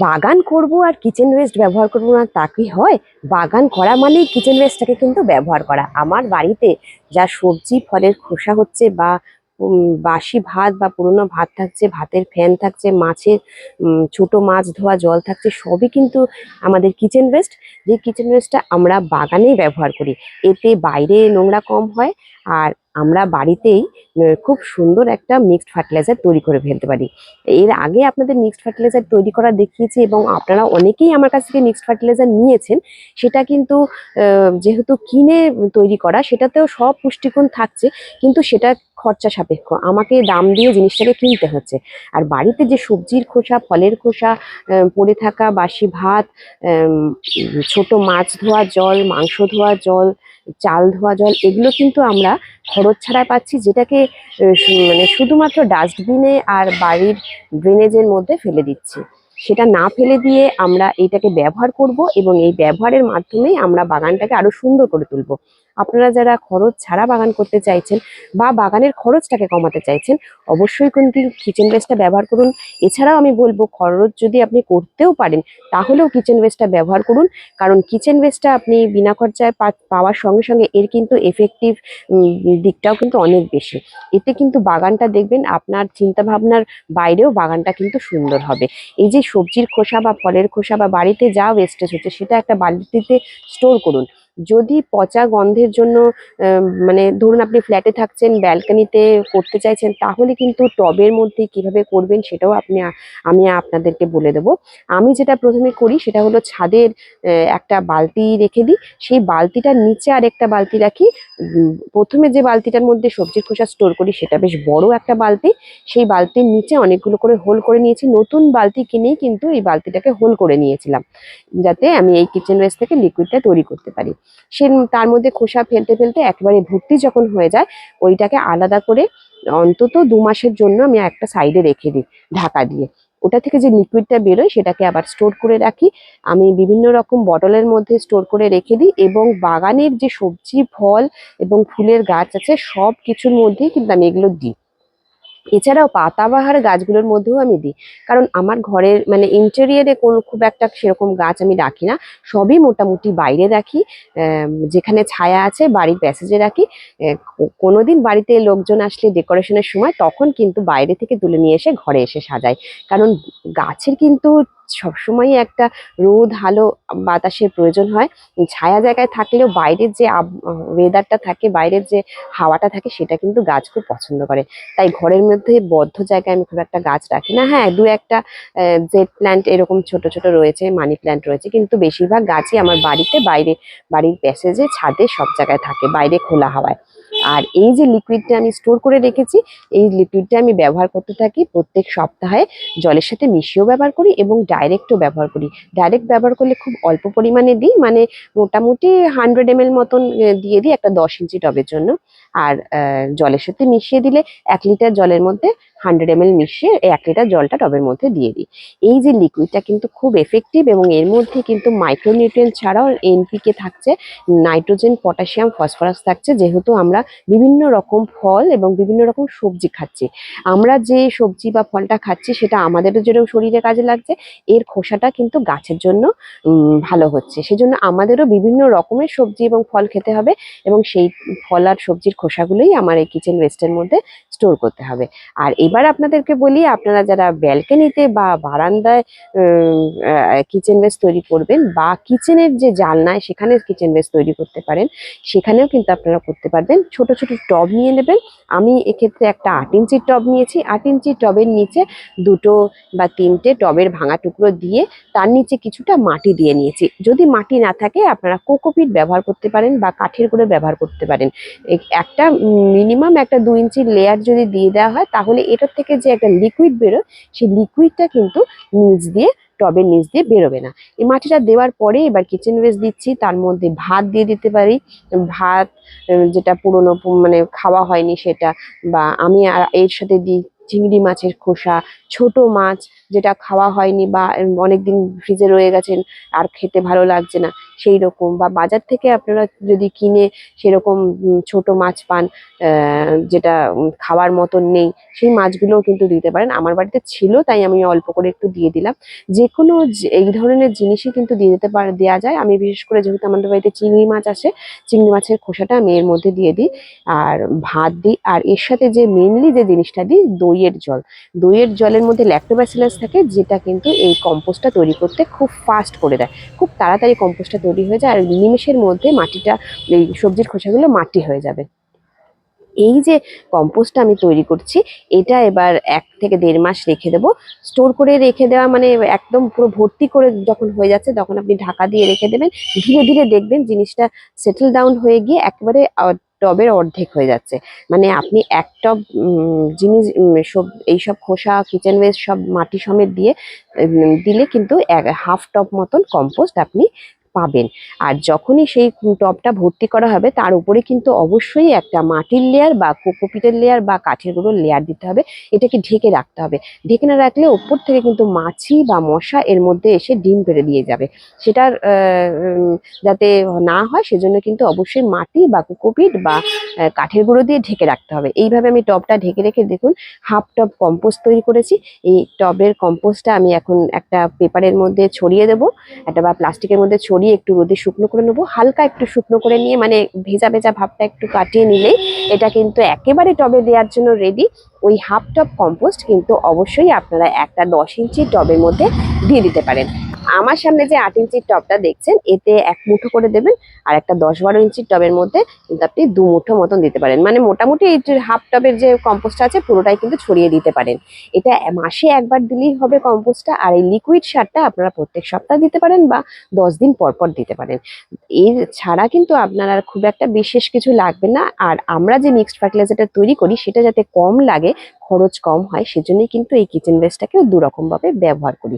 বাগান করব আর kitchen West ব্যবহার করব না, তা কি হয়? বাগান করা মানেই কিচেন ওয়েস্টটাকে কিন্তু ব্যবহার করা। আমার বাড়িতে যা সবজি, ফলের খোসা হচ্ছে বা বাসি ভাত বা পুরনো ভাত থাকছে, ভাতের ফ্যান থাকছে, মাছের ছোট মাছ ধোয়া, জল থাকছে, সবই কিন্তু আমাদের কিচেন ওয়েস্ট যে কিচেন ওয়েস্টটা আমরা বাগানেই ব্যবহার করি। এতে বাইরে নোংরা কম হয় আর আমরা বাড়িতেই খুব সুন্দর একটা মিক্সড ফার্টিলাইজার তৈরি করে ফেলতে পারি। এর আগে আপনাদের মিক্সড ফার্টিলাইজার তৈরি করা দেখিয়েছি এবং আপনারা অনেকেই আমার কাছ থেকে মিক্সড ফার্টিলাইজার নিয়েছেন। সেটা কিন্তু যেহেতু কিনে তৈরি করা, সেটাতেও সব পুষ্টিগুণ থাকছে। কিন্তু সেটা খরচা সাপেক্ষ। আমাকে দাম দিয়ে জিনিসটাকে কিনতে হচ্ছে। আর বাড়িতে যে সবজির খোসা, ফলের খোসা পড়ে থাকা বাসি ভাত ছোট মাছ ধোয়া জল, মাংস ধোয়া জল, চাল ধোয়া জল, এগুলো কিন্তু আমরা খরচ ছাড়াই পাচ্ছি, যেটাকে মানে শুধুমাত্র ডাস্টবিনে আর বাড়ির ড্রেনেজের মধ্যে ফেলে দিচ্ছি। সেটা না ফেলে দিয়ে আমরা এটাকে ব্যবহার করব এবং এই ব্যবহারের মাধ্যমেই আমরা বাগানটাকে আরও সুন্দর করে তুলব। আপনারা যারা খরচ ছাড়া বাগান করতে চাইছেন বা বাগানের খরচটাকে কমাতে চাইছেন, অবশ্যই কিন্তু কিচেন ওয়েস্টটা ব্যবহার করুন। এছাড়াও আমি বলব, খরচ যদি আপনি করতেও পারেন, তাহলেও কিচেন ওয়েস্টটা ব্যবহার করুন। কারণ কিচেন ওয়েস্টটা আপনি বিনা খরচায় পাওয়ার সঙ্গে সঙ্গে এর কিন্তু এফেক্টিভ দিকটাও কিন্তু অনেক বেশি। এতে কিন্তু বাগানটা দেখবেন আপনার চিন্তা ভাবনার বাইরেও বাগানটা কিন্তু সুন্দর হবে। এই যে সবজির খোসা বা ফলের খোসা বা বাড়িতে যা ওয়েস্টেজ হচ্ছে, সেটা একটা বালতিতে স্টোর করুন। যদি পচা গন্ধের জন্য মানে ধরুন আপনি ফ্ল্যাটে থাকছেন ব্যালকানিতে করতে চাইছেন, তাহলে কিন্তু টবের মধ্যে কীভাবে করবেন সেটাও আপনি আমি আপনাদেরকে বলে দেব। আমি যেটা প্রথমে করি সেটা হলো ছাদের একটা বালতি রেখে দিই। সেই বালতিটার নিচে আর একটা বালতি রাখি। প্রথমে যে বালতিটার মধ্যে সবজির খোসা স্টোর করি, সেটা বেশ বড় একটা বালতি। সেই বালতির নিচে অনেকগুলো করে হোল করে নিয়েছি। নতুন বালতি কিনেই কিন্তু এই বালতিটাকে হোল করে নিয়েছিলাম, যাতে আমি এই কিচেন ওয়েস্ট থেকে লিকুইডটা তৈরি করতে পারি। সে তার মধ্যে খোসা ফেলতে ফেলতে একেবারে ভর্তি যখন হয়ে যায়, ওইটাকে আলাদা করে অন্তত দু মাসের জন্য আমি একটা সাইডে রেখে দিই ঢাকা দিয়ে। ওটা থেকে যে লিকুইডটা বেরোয় সেটাকে আবার স্টোর করে রাখি। আমি বিভিন্ন রকম বটলের মধ্যে স্টোর করে রেখে দিই এবং বাগানের যে সবজি, ফল এবং ফুলের গাছ আছে সব কিছুর মধ্যেই কিন্তু আমি এগুলো দিই। এছাড়াও পাতাবাহার গাছগুলোর মধ্যেও আমি দিই। কারণ আমার ঘরের মানে ইন্টেরিয়ারে কোনো খুব একটা সেরকম গাছ আমি রাখি না। সবই মোটামুটি বাইরে রাখি যেখানে ছায়া আছে বাড়ির প্যাসেজে রাখি। কোনো দিন বাড়িতে লোকজন আসলে ডেকোরেশনের সময় তখন কিন্তু বাইরে থেকে তুলে নিয়ে এসে ঘরে এসে সাজাই। কারণ গাছের কিন্তু সবসময়ই একটা রোদ আলো বাতাসের প্রয়োজন হয়। ছায়া জায়গায় থাকলেও বাইরের যে ওয়েদারটা থাকে, বাইরের যে হাওয়াটা থাকে, সেটা কিন্তু গাছ খুব পছন্দ করে। তাই ঘরের মধ্যে বদ্ধ জায়গায় আমি খুব একটা গাছ রাখি না। হ্যাঁ দু একটা জেড প্ল্যান্ট এরকম ছোট ছোট রয়েছে মানি প্ল্যান্ট রয়েছে, কিন্তু বেশিরভাগ গাছই আমার বাড়িতে, বাইরে, বাড়ির প্যাসেজে ছাদে সব জায়গায় থাকে, বাইরে খোলা হাওয়ায়। আর এই যে লিকুইডটা আমি স্টোর করে রেখেছি, এই লিকুইডটা আমি ব্যবহার করতে থাকি প্রত্যেক সপ্তাহে। জলের সাথে মিশিয়েও ব্যবহার করি এবং ডাইরেক্টও ব্যবহার করি। ডাইরেক্ট ব্যবহার করলে খুব অল্প পরিমাণে দিই মানে মোটামুটি হান্ড্রেড এম মতন দিয়ে দিই একটা দশ ইঞ্চি টবের জন্য। আর জলের সাথে মিশিয়ে দিলে এক লিটার জলের মধ্যে হান্ড্রেড এম মিশিয়ে এক লিটার জলটা টবের মধ্যে দিয়ে দিই। এই যে লিকুইডটা কিন্তু খুব এফেক্টিভ এবং এর মধ্যে কিন্তু মাইক্রোনিউট্রিয়েন্ট ছাড়াও এনপিকে থাকছে নাইট্রোজেন পটাশিয়াম ফসফরাস থাকছে, যেহেতু আমরা বিভিন্ন রকম ফল এবং বিভিন্ন রকম সবজি খাচ্ছি। আমরা যে সবজি বা ফলটা খাচ্ছি সেটা আমাদেরও যেরকম শরীরে কাজে লাগছে, এর খোসাটা কিন্তু গাছের জন্য ভালো হচ্ছে। সেজন্য আমাদেরও বিভিন্ন রকমের সবজি এবং ফল খেতে হবে এবং সেই ফল আর সবজির খোসাগুলোই আমার এই কিচেন ওয়েস্টের মধ্যে স্টোর করতে হবে। আর এবার আপনাদেরকে বলি, আপনারা যারা ব্যালকনিতে বা বারান্দায় কিচেন ওয়েস্ট তৈরি করবেন বা কিচেনের যে জালনায় সেখানে কিচেন ওয়েস্ট তৈরি করতে পারেন, সেখানেও কিন্তু আপনারা করতে পারবেন। ছোট ছোট টব নিয়ে নেবেন। আমি এক্ষেত্রে একটা আট ইঞ্চির টব নিয়েছি। আট ইঞ্চির টবের নিচে দুটো বা তিনটে টবের ভাঙা টুকরো দিয়ে তার নিচে কিছুটা মাটি দিয়ে নিয়েছি। যদি মাটি না থাকে, আপনারা কোকোপিট ব্যবহার করতে পারেন বা কাঠের গুঁড়ো ব্যবহার করতে পারেন। এ- একটা মিনিমাম একটা দু ইঞ্চির লেয়ার যদি দিয়ে দেওয়া হয়, তাহলে এটার থেকে যে একটা লিকুইড বেরোয়, সেই লিকুইডটা কিন্তু নিচ দিয়ে টবের নিচ দিয়ে বেরোবে না। এই মাটিটা দেওয়ার পরে এবার কিচেন ওয়েস্ট দিচ্ছি, তার মধ্যে ভাত দিয়ে দিতে পারি। ভাত যেটা পুরনো মানে খাওয়া হয়নি সেটা, বা আমি আর এর সাথে দিই চিংড়ি মাছের খোসা, ছোট মাছ যেটা খাওয়া হয়নি বা অনেকদিন ফ্রিজে রয়ে গেছেন, আর খেতে ভালো লাগছে না, সেই রকম। বা বাজার থেকে আপনারা যদি কিনে সেরকম ছোট মাছ পান যেটা খাওয়ার মতন নেই, সেই মাছগুলোও কিন্তু দিতে পারেন। আমার বাড়িতে ছিল, তাই আমি অল্প করে একটু দিয়ে দিলাম। যে কোনো এই ধরনের জিনিসই কিন্তু দিয়ে দিতে পারে দেওয়া যায়। আমি বিশেষ করে যেহেতু আমাদের বাড়িতে চিংড়ি মাছ আসে চিংড়ি মাছের খোসাটা আমি এর মধ্যে দিয়ে দিই। আর ভাত দিই, আর এর সাথে যে মেনলি যে জিনিসটা দিই, দইয়ের জল। দইয়ের জলের মধ্যে ল্যাক্টোব্যাসিলাস থাকে যেটা কিন্তু এই কম্পোস্টটা তৈরি করতে খুব ফাস্ট করে দেয়। খুব তাড়াতাড়ি কম্পোস্টটা তৈরি হয়ে যায় আর নিমেষের মধ্যে মাটিটা, এই সবজির খোসাগুলো মাটি হয়ে যাবে। এই যে কম্পোস্টটা আমি তৈরি করছি, এটা এবার এক থেকে দেড় মাস রেখে দেবো। স্টোর করে রেখে দেওয়া মানে একদম পুরো ভর্তি করে যখন হয়ে যাচ্ছে তখন আপনি ঢাকা দিয়ে রেখে দেবেন। ধীরে ধীরে দেখবেন জিনিসটা সেটেল ডাউন হয়ে গিয়ে একেবারে টবের অর্ধেক হয়ে যাচ্ছে। মানে আপনি এক টব জিনিস সব, এইসব খোসা কিচেন ওয়েস্ট সব মাটি সমেত দিয়ে দিলে কিন্তু হাফ টপ মতন কম্পোস্ট আপনি পাবেন। আর যখনই সেই টবটা ভর্তি করা হবে, তার উপরে কিন্তু অবশ্যই একটা মাটির লেয়ার বা কোকোপিটের লেয়ার বা কাঠের গুঁড়োর লেয়ার দিতে হবে। এটাকে ঢেকে রাখতে হবে। ঢেকে না রাখলে ওপর থেকে কিন্তু মাছি বা মশা এর মধ্যে এসে ডিম পেড়ে দিয়ে যাবে। সেটার যাতে না হয়, সেজন্য কিন্তু অবশ্যই মাটি বা কোকোপিট বা কাঠের গুঁড়ো দিয়ে ঢেকে রাখতে হবে। এইভাবে আমি টবটা ঢেকে রেখে দেখুন হাফ টব কম্পোস্ট তৈরি করেছি। এই টবের কম্পোস্টটা আমি এখন একটা পেপারের মধ্যে ছড়িয়ে দেবো। একটা বা প্লাস্টিকের মধ্যে ছড়িয়ে একটু রোদে শুকনো করে নেব। হালকা একটু শুকনো করে নিয়ে মানে ভেজা ভেজা ভাবটা একটু কাটিয়ে নিলেই এটা কিন্তু একেবারে টবে দেওয়ার জন্য রেডি ওই হাফ টব কম্পোস্ট কিন্তু অবশ্যই আপনারা একটা দশ ইঞ্চি টবের মধ্যে দিয়ে দিতে পারেন। আমার সামনে যে আট ইঞ্চির টবটা দেখছেন, এতে এক মুঠো করে দেবেন আর একটা দশ বারো ইঞ্চির টবের মধ্যে কিন্তু আপনি দু মুঠো মতন দিতে পারেন। মানে মোটামুটি এই হাফ টবের যে কম্পোস্টটা আছে, পুরোটাই কিন্তু ছড়িয়ে দিতে পারেন। এটা মাসে একবার দিলেই হবে কম্পোস্টটা আর এই লিকুইড সারটা আপনারা প্রত্যেক সপ্তাহ দিতে পারেন বা দশ দিন পর পর দিতে পারেন। এর ছাড়া কিন্তু আপনার আর খুব একটা বিশেষ কিছু লাগবে না। আর আমরা যে মিক্সড ফার্টিলাইজারটা তৈরি করি, সেটা যাতে কম লাগে খরচ কম হয়, সেজন্যই কিন্তু এই কিচেন ওয়েস্টটাকেও দু রকম ভাবে ব্যবহার করি।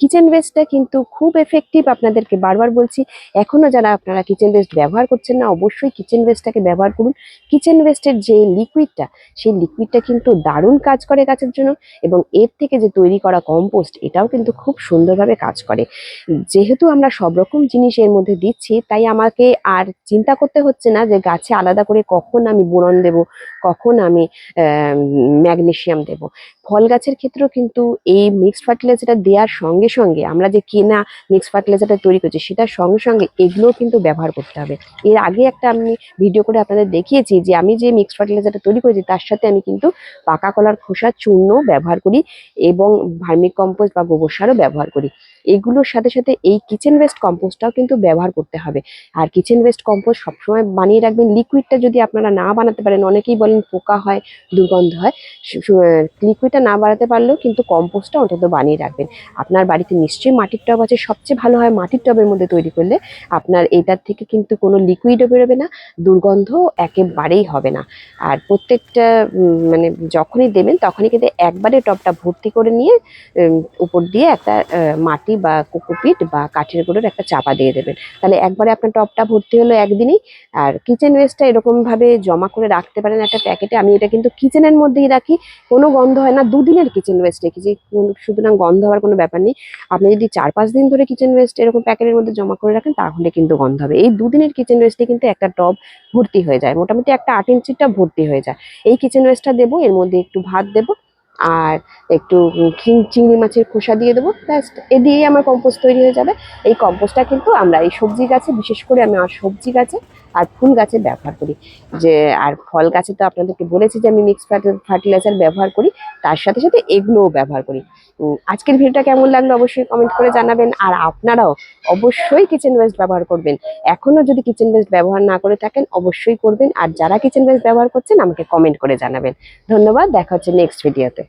কিচেন ওয়েস্টটা কিন্তু খুব এফেক্টিভ আপনাদেরকে বারবার বলছি, এখনও যারা আপনারা কিচেন ওয়েস্ট ব্যবহার করছেন না, অবশ্যই কিচেন ওয়েস্টটাকে ব্যবহার করুন। কিচেন ওয়েস্টের যে লিকুইডটা সেই লিকুইডটা কিন্তু দারুণ কাজ করে গাছের জন্য এবং এর থেকে যে তৈরি করা কম্পোস্ট এটাও কিন্তু খুব সুন্দরভাবে কাজ করে। যেহেতু আমরা সব রকম জিনিস এর মধ্যে দিচ্ছি, তাই আমাকে আর চিন্তা করতে হচ্ছে না যে গাছে আলাদা করে কখন আমি বোরন দেব, কখন আমি ম্যাগনেসিয়াম দেব। ফল গাছের ক্ষেত্রেও কিন্তু এই মিক্সড ফার্টিলাইজারটা দেওয়ার সঙ্গে সঙ্গে আমরা যে কেনা মিক্সড ফার্টিলাইজারটা তৈরি করছি সেটার সঙ্গে সঙ্গে এগুলোও কিন্তু ব্যবহার করতে হবে। এর আগে একটা আমি ভিডিও করে আপনাদের দেখিয়েছি যে আমি যে মিক্সড ফার্টিলাইজারটা তৈরি করেছি তার সাথে আমি কিন্তু পাকা কলার খোসা চূর্ণ ব্যবহার করি এবং ভার্মিক কম্পোস্ট বা গোবর সারও ব্যবহার করি। এগুলোর সাথে সাথে এই কিচেন ওয়েস্ট কম্পোস্টটাও কিন্তু ব্যবহার করতে হবে। আর কিচেন ওয়েস্ট কম্পোস্ট সবসময় বানিয়ে রাখবেন। লিকুইডটা যদি আপনারা না বানাতে পারেন, অনেকেই বলেন পোকা হয়, দুর্গন্ধ হয় লিকুইডটা না বানাতে পারলেও কিন্তু কম্পোস্টটা অন্তত বানিয়ে রাখবেন। আপনার বাড়িতে নিশ্চয়ই মাটির টব আছে। সবচেয়ে ভালো হয় মাটির টবের মধ্যে তৈরি করলে আপনার এটার থেকে কিন্তু কোনো লিকুইডও বেরোবে না, দুর্গন্ধ একেবারেই হবে না। আর প্রত্যেকটা মানে যখনই দেবেন তখনই কিন্তু একবারে টবটা ভর্তি করে নিয়ে উপর দিয়ে একটা মাটি বা কোকোপিট বা কাঠের গুঁড়োর একটা চাপা দিয়ে দেবেন। তাহলে একবারে আপনার টবটা ভর্তি হলো একদিনই। আর কিচেন ওয়েস্টটা এরকমভাবে জমা করে রাখতে পারেন একটা প্যাকেটে। আমি এটা কিন্তু কিচেনের মধ্যেই রাখি। কোনো গন্ধ হয় না। দুদিনের কিচেন ওয়েস্ট রেখেছি। সুতরাং গন্ধ হওয়ার কোনো ব্যাপার নেই। আপনি যদি চার পাঁচ দিন ধরে কিচেন ওয়েস্ট এরকম প্যাকেটের মধ্যে জমা করে রাখেন, তাহলে কিন্তু গন্ধ হবে। এই দুদিনের কিচেন ওয়েস্টে কিন্তু একটা টব ভর্তি হয়ে যায়। মোটামুটি একটা আট ইঞ্চির টব ভর্তি হয়ে যায়। এই কিচেন ওয়েস্টটা দেবো, এর মধ্যে একটু ভাত দেবো। আর একটু চিংড়ি মাছের খোসা দিয়ে দেবো। ব্যাস, এ দিয়েই আমার কম্পোস্ট তৈরি হয়ে যাবে। এই কম্পোস্টটা কিন্তু আমরা এই সবজি গাছে, বিশেষ করে আমি আর সবজি গাছে আর ফুল গাছে ব্যবহার করি। যে, আর ফল গাছে তো আপনাদেরকে বলেছি যে আমি মিক্স ফার্টিলাইজার ব্যবহার করি, তার সাথে সাথে এগুলোও ব্যবহার করি। আজকের ভিডিওটা কেমন লাগল অবশ্যই কমেন্ট করে জানাবেন। আর আপনারাও অবশ্যই কিচেন ওয়েস্ট ব্যবহার করবেন। এখনও যদি কিচেন ওয়েস্ট ব্যবহার না করে থাকেন, অবশ্যই করবেন। আর যারা কিচেন ওয়েস্ট ব্যবহার করছেন, আমাকে কমেন্ট করে জানাবেন। ধন্যবাদ, দেখা হচ্ছে নেক্সট ভিডিওতে